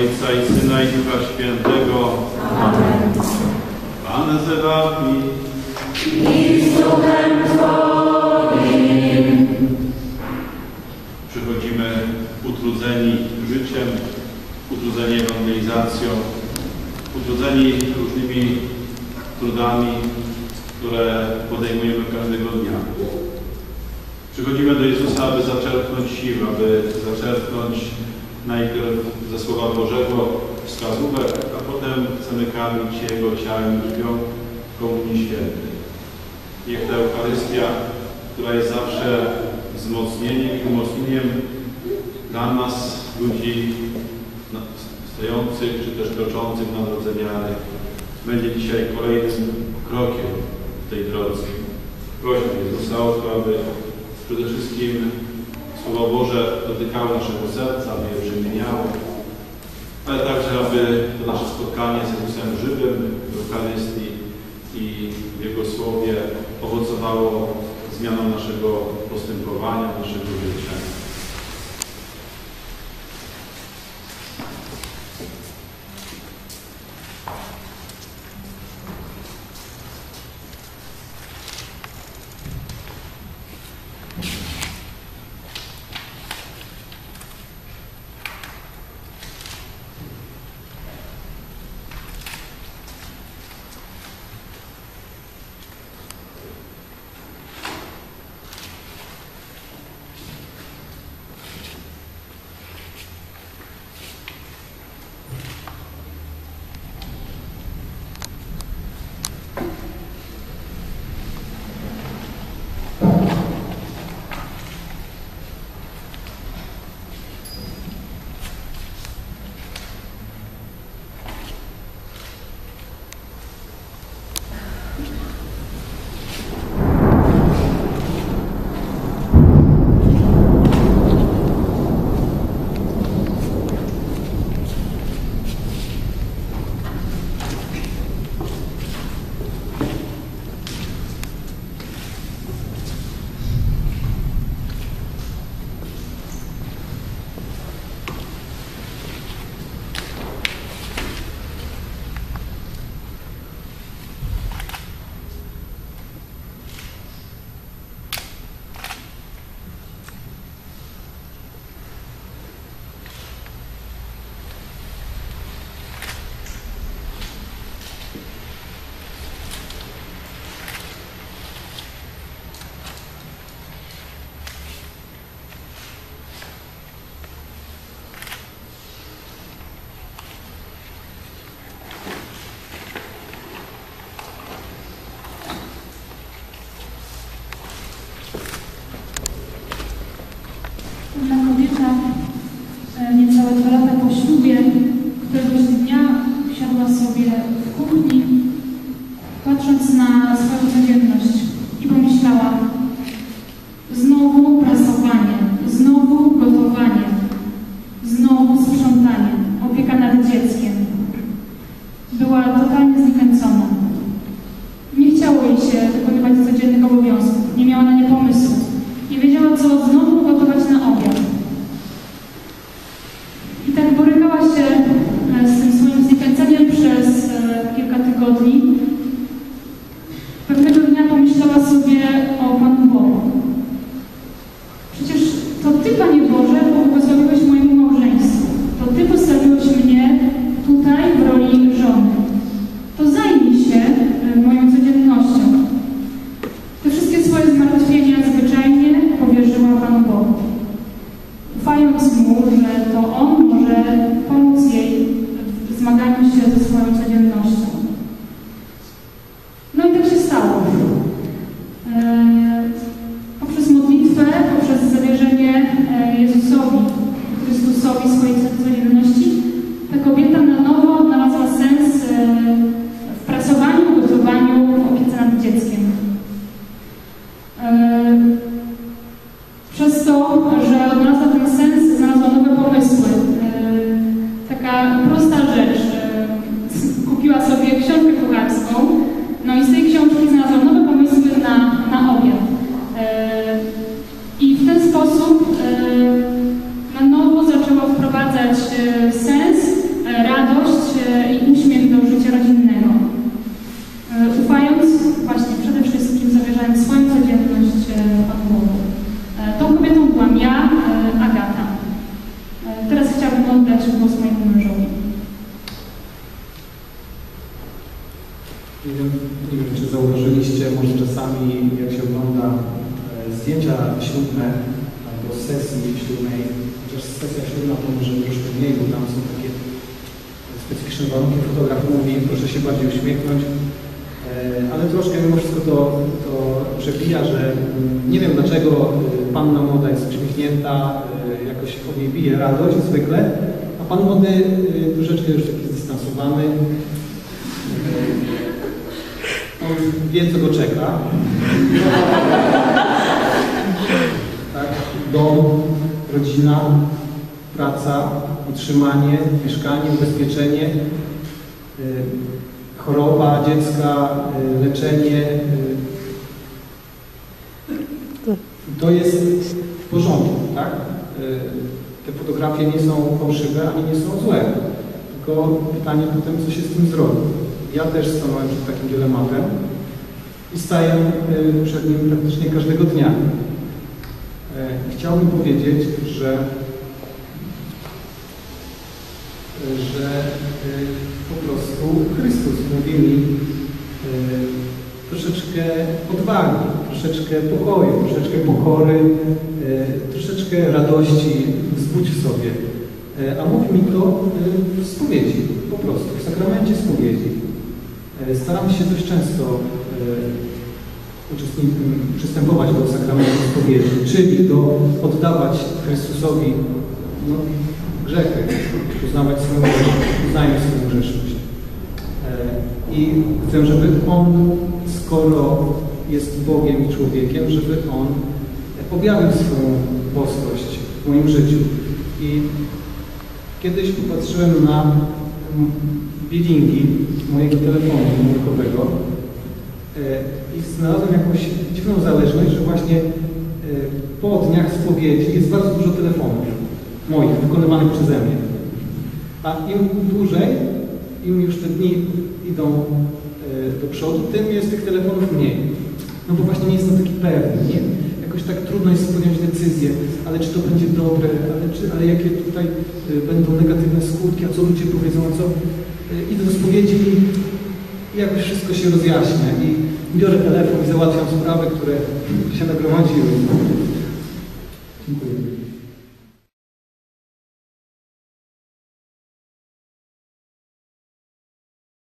Ojca i Syna i Ducha Świętego. Amen. Pan z Wami. I z Duchem Twoim. Przychodzimy utrudzeni życiem, utrudzeni ewangelizacją, utrudzeni różnymi trudami, które podejmujemy każdego dnia. Przychodzimy do Jezusa, aby zaczerpnąć sił, aby zaczerpnąć najpierw ze Słowa Bożego wskazówek, a potem chcemy karmić Jego ciałem i krwią Komunii Świętej. Niech ta Eucharystia, która jest zawsze wzmocnieniem i umocnieniem dla nas, ludzi stojących czy też kroczących na drodze wiary, będzie dzisiaj kolejnym krokiem w tej drodze. Prośmy Jezusa o to, aby przede wszystkim Słowo Boże dotykało naszego serca, aby je przemieniało, ale także, aby to nasze spotkanie z Jezusem żywym w Eucharystii i w Jego Słowie owocowało zmianą naszego postępowania, naszego życia. Pewna kobieta, e, niecałe dwa lata po ślubie, któregoś dnia siadła sobie w kuchni, patrząc na swoją codzienność czasami, jak się ogląda e, zdjęcia ślubne albo sesji ślubnej, chociaż sesja ślubna to może troszkę mniej, bo tam są takie specyficzne warunki. Fotograf mówi, proszę się bardziej uśmiechnąć, E, ale troszkę mimo wszystko to, to przebija, że mm, nie wiem dlaczego e, panna młoda jest uśmiechnięta, jakoś w niej bije radość zwykle, a pan młody e, troszeczkę już taki zdystansowany. E, On wie, co go czeka. Tak? Dom, rodzina, praca, utrzymanie, mieszkanie, ubezpieczenie, y, choroba dziecka, y, leczenie. y. To jest w porządku, tak? Te fotografie nie są fałszywe, ani nie są złe. Tylko pytanie potem, co się z tym zrobi. Ja też stanąłem przed takim dylematem i staję y, przed nim praktycznie każdego dnia. E, Chciałbym powiedzieć, że, że y, po prostu Chrystus mówi mi troszeczkę odwagi, troszeczkę pokoju, troszeczkę pokory, troszeczkę radości wzbudź w sobie. E, A mówi mi to w spowiedzi, po prostu, w sakramencie spowiedzi. E, Staram się dość często przystępować do sakramentu spowiedzi, czyli do oddawać Chrystusowi no, grzechy, uznawać swoją uznajmy swoją grzeszność. E, I chcę, żeby On, skoro jest Bogiem i człowiekiem, żeby On objawił swoją boskość w moim życiu. I kiedyś popatrzyłem na bilingi mojego telefonu komórkowego E, i znalazłem jakąś dziwną zależność, że właśnie e, po dniach spowiedzi jest bardzo dużo telefonów moich, wykonywanych przeze mnie. A im dłużej, im już te dni idą e, do przodu, tym jest tych telefonów mniej. No bo właśnie nie jestem taki pewny, nie? Jakoś tak trudno jest podjąć decyzję, ale czy to będzie dobre, ale, czy, ale jakie tutaj będą negatywne skutki, a co ludzie powiedzą, a co... Idę do spowiedzi i jakoś wszystko się rozjaśnia. I biorę telefon i załatwiam sprawy, które się nagromadziły. Dziękuję.